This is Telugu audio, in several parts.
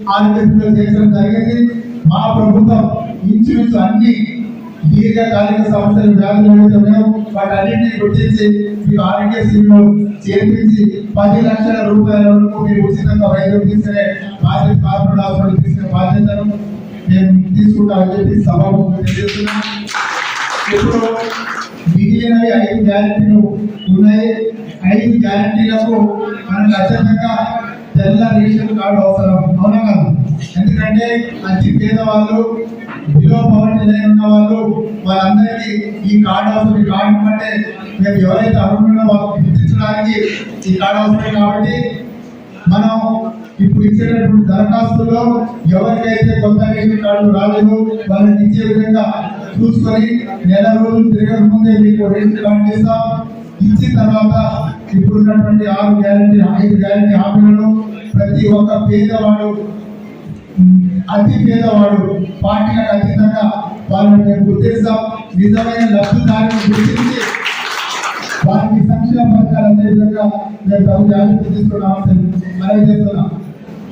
ఆరోగ్యంలో చేర్చడం జరిగింది. మా ప్రభుత్వం ఇన్సూరెన్స్ అన్ని దీర్ఘకాలిక సమస్యలు వ్యాధులు ఏవైతే వాటన్నింటినీ గుర్తించి మీకు ఆరోగ్యశ్రీలో చేర్పించి పది లక్షల రూపాయల వరకు మీరు ఉచితంగా వైద్యం తీసుకునే బాధ్యత కార్పొరేట్ హాస్పిటల్ తీసుకునే బాధ్యతను మేము తీసుకుంటామని చెప్పి సభాముఖంగా తెలియజేస్తున్నాం ఇప్పుడు మిగిలినవి ఐదు గ్యారంటీలు ఉన్నాయి. ఐదు గ్యారంటీలకు మనకు అత్యంతంగా తెల్ల రేషన్ కార్డు అవసరం. అవునా కాదు? ఎందుకంటే అతి పేదవాళ్ళు బిలో పవర్టీ లైన్ ఉన్న వాళ్ళు వాళ్ళందరికీ ఈ కార్డు అవసరం. ఈ కార్డు అంటే మేము ఎవరైతే అర్హులున్నారో వాళ్ళకి గుర్తించడానికి ఈ కార్డు అవసరం కాబట్టి మనం ఇప్పుడు ఇచ్చేటటువంటి దరఖాస్తులో ఎవరికైతే కొత్త రేషన్ కార్డు రాలేదు వాళ్ళని ఇచ్చే విధంగా చూసుకొని నెల రోజులు తిరగక ముందే మీకు రేషన్ కార్డు ఇస్తాం. ఇచ్చిన తర్వాత ఇప్పుడున్నటువంటి ఆరు గ్యారంటీ ఐదు గ్యారంటీ హామీలను ప్రతి ఒక్క పేదవాడు అతి పేదవాడు పార్టీలకు అతీతంగా వాళ్ళని మేము గుర్తిస్తాం. నిజమైన లబ్ధిదారుని గుర్తించి వారికి సంక్షేమ పథకాలు అందే విధంగా మేము తగు జాగ్రత్త తీసుకున్నామని చేస్తున్నాం.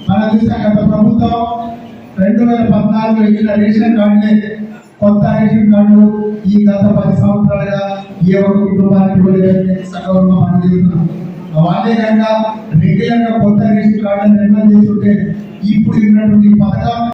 మనం చూసిన గత ప్రభుత్వం రెండు వేల పద్నాలుగులో ఇచ్చిన రేషన్ కార్డులే కొత్త రేషన్ కార్డులు ఈ గత పది సంవత్సరాలుగా ఏ ఒక్క కుటుంబానికి ఇవ్వలేదని సగౌరవంగా చేస్తున్నాం వాళ్ళే కనుక రెగ్యులర్ కొత్త రేషన్ కార్డులను నిర్మాణం చేస్తుంటే ఇప్పుడు ఉన్నటువంటి పథకం